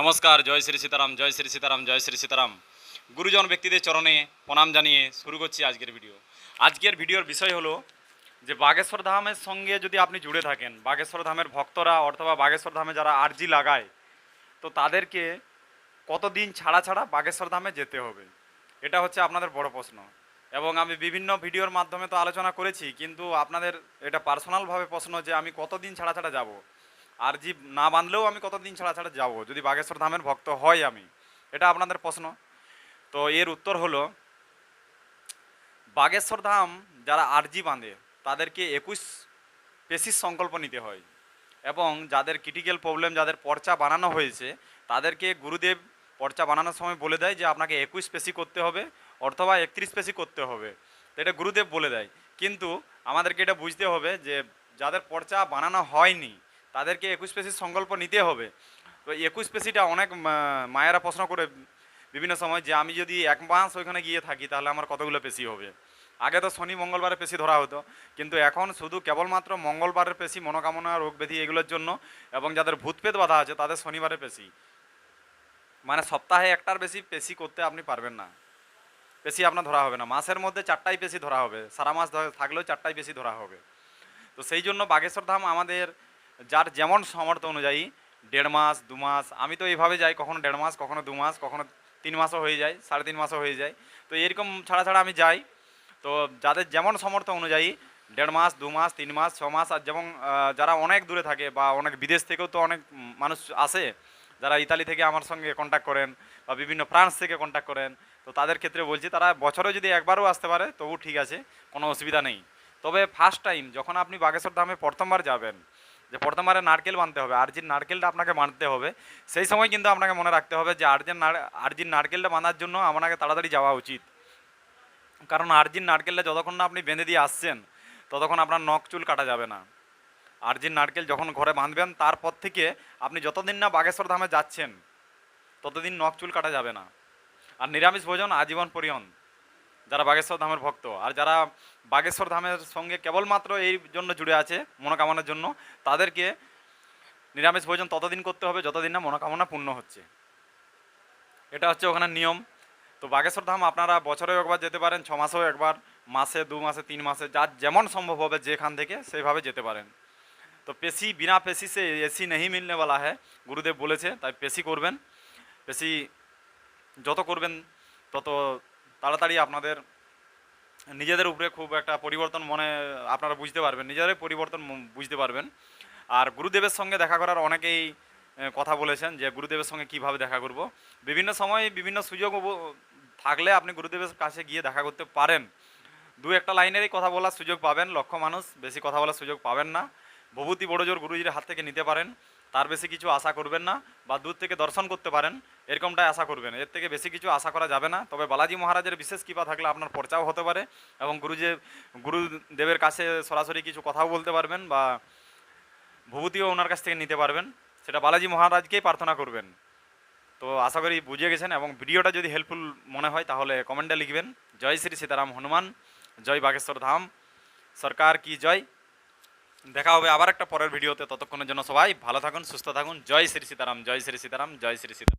নমস্কার জয় শ্রী সীতারাম জয় শ্রী সীতারাম জয় শ্রী সীতারাম গুরুজন ব্যক্তিদের চরণে প্রণাম জানিয়ে শুরু করছি আজকের ভিডিও আজকের ভিডিওর বিষয় হলো যে বাগেশ্বর ধামের সঙ্গে যদি আপনি জুড়ে থাকেন বাগেশ্বর ধামের ভক্তরা অথবা বাগেশ্বর ধামে যারা আর্জি লাগায়, তো তাদেরকে কতদিন ছাড়া ছাড়া বাগেশ্বর ধামে যেতে হবে? এটা হচ্ছে আপনাদের বড় প্রশ্ন। এবং আমি বিভিন্ন ভিডিওর মাধ্যমে তো আলোচনা করেছি, কিন্তু আপনাদের এটা পার্সোনালভাবে প্রশ্ন যে আমি কতদিন ছাড়া ছাড়া যাব? আর জি, না বাঁধলেও আমি কতদিন ছাড়া ছাড়া যাব, যদি বাগেশ্বর ধামের ভক্ত হয় আমি? এটা আপনাদের প্রশ্ন। তো এর উত্তর হলো, বাগেশ্বর ধাম যারা আরজি বাঁধে, তাদেরকে একুশ পেশির সংকল্প নিতে হয়। এবং যাদের ক্রিটিক্যাল প্রবলেম যাদের পর্চা বানানো হয়েছে, তাদেরকে গুরুদেব পর্চা বানানোর সময় বলে দেয় যে আপনাকে একুশ পেশি করতে হবে। অথবা একত্রিশ পেশি করতে হবে। এটা গুরুদেব বলে দেয়। কিন্তু আমাদেরকে এটা বুঝতে হবে যে যাদের পর্চা বানানো হয়নি, তাদেরকে একুশ পেশির সংকল্প নিতে হবে। তো একুশ পেশিটা অনেক মায়েরা প্রশ্ন করে বিভিন্ন সময় যে আমি যদি এক মাস ওইখানে গিয়ে থাকি, তাহলে আমার কতগুলো পেশি হবে? আগে তো শনি মঙ্গলবারে পেশি ধরা হতো। কিন্তু এখন শুধু কেবলমাত্র মঙ্গলবারের পেশি, মনোকামনা, রোগ ব্যাধি এগুলোর জন্য এবং যাদের ভূতপেত বাধা আছে, তাদের শনিবারের পেশি। মানে সপ্তাহে একটার বেশি পেশি করতে আপনি পারবেন না। পেশি আপনার ধরা হবে না। মাসের মধ্যে চারটাই পেশি ধরা হবে। সারা মাস থাকলেও চারটাই পেশি ধরা হবে। তো সেই জন্য বাগেশ্বর ধাম আমাদের যার যেমন সামর্থ্য অনুযায়ী দেড় মাস, দু মাস, আমি তো এইভাবে যাই, কখনো দেড় মাস, কখনো দু মাস, কখনো তিন মাসও হয়ে যায়, সাড়ে তিন মাসও হয়ে যায়। তো এরকম ছাড়া ছাড়া আমি যাই। তো যাদের যেমন সামর্থ্য অনুযায়ী দেড় মাস, দু মাস, তিন মাস, ছ মাস, আর যেমন যারা অনেক দূরে থাকে বা অনেক বিদেশ থেকেও তো অনেক মানুষ আসে, যারা ইতালি থেকে আমার সঙ্গে কন্ট্যাক্ট করেন বা বিভিন্ন ফ্রান্স থেকে কন্ট্যাক্ট করেন তো তাদের ক্ষেত্রে বলছি, তারা বছরে যদি একবারও আসতে পারে, তবু ঠিক আছে, কোনো অসুবিধা নেই। তবে ফার্স্ট টাইম যখন আপনি বাগেশ্বর ধামে প্রথমবার যাবেন, যে প্রথমবারে নারকেল বানতে হবে, আর্জির নারকেলটা আপনাকে বাঁধতে হবে, সেই সময় কিন্তু আপনাকে মনে রাখতে হবে যে আর্জির নার, আর্জির নারকেলটা বাঁধার জন্য আপনাকে তাড়াতাড়ি যাওয়া উচিত। কারণ আর্জিন নারকেলটা যতক্ষণ না আপনি বেঁধে দিয়ে আসছেন, ততক্ষণ আপনার নখ চুল কাটা যাবে না। আর্জিন নারকেল যখন ঘরে বাঁধবেন, তারপর থেকে আপনি যতদিন না বাগেশ্বর ধামে যাচ্ছেন, ততদিন নখ চুল কাটা যাবে না। আর নিরামিষ ভোজন আজীবন পরিহন। যারা বাগেশ্বর ধামের ভক্ত, আর যারা বাগেশ্বর ধামের সঙ্গে কেবলমাত্র এই জন্য জুড়ে আছে, মনোকামনার জন্য, তাদেরকে নিরামিষ ভোজন ততদিন করতে হবে যতদিন না মনোকামনা পূর্ণ হচ্ছে। এটা হচ্ছে ওখানে নিয়ম। তো বাগেশ্বর ধাম আপনারা বছরেও একবার যেতে পারেন, ছ মাসেও একবার, মাসে, দু মাসে, তিন মাসে, যার যেমন সম্ভব হবে যেখান থেকে সেইভাবে যেতে পারেন। তো পেশি, বিনা পেশি সে এসি নেই মিলনে বলা হ্যাঁ। গুরুদেব বলেছে, তাই পেশি করবেন। পেশি যত করবেন, তত তাড়াতাড়ি আপনাদের নিজেদের উপরে খুব একটা পরিবর্তন মনে আপনারা বুঝতে পারবেন, নিজেরাই পরিবর্তন বুঝতে পারবেন। আর গুরুদেবের সঙ্গে দেখা করার অনেকেই কথা বলেছেন যে গুরুদেবের সঙ্গে কীভাবে দেখা করব। বিভিন্ন সময় বিভিন্ন সুযোগ থাকলে আপনি গুরুদেবের কাছে গিয়ে দেখা করতে পারেন। দু একটা লাইনেরই কথা বলার সুযোগ পাবেন লক্ষ মানুষ, বেশি কথা বলার সুযোগ পাবেন না। ভবতী বড়জোর গুরুজির হাত থেকে নিতে পারেন। তার বেশি কিছু আশা করবেন না বা দূর থেকে দর্শন করতে পারেন, এরকমটাই আশা করবেন। এর থেকে বেশি কিছু আশা করা যাবে না। তবে বালাজি মহারাজের বিশেষ কৃপা থাকলে আপনার পর্চাও হতে পারে এবং গুরুজি, গুরুদেবের কাছে সরাসরি কিছু কথাও বলতে পারবেন বা ভূভূতিও ওনার কাছ থেকে নিতে পারবেন। সেটা বালাজি মহারাজকেই প্রার্থনা করবেন। তো আশা করি বুঝে গেছেন এবং ভিডিওটা যদি হেল্পফুল মনে হয় তাহলে কমেন্টে লিখবেন। জয় শ্রী সীতারাম হনুমান, জয় বাগেশ্বর ধাম। সরকার কি জয়? দেখা হবে আবার একটা পরের ভিডিওতে। ততক্ষণের জন্য সবাই ভালো থাকুন, সুস্থ থাকুন। জয় শ্রী সীতারাম, জয় শ্রী সীতারাম, জয় শ্রী সীতারাম।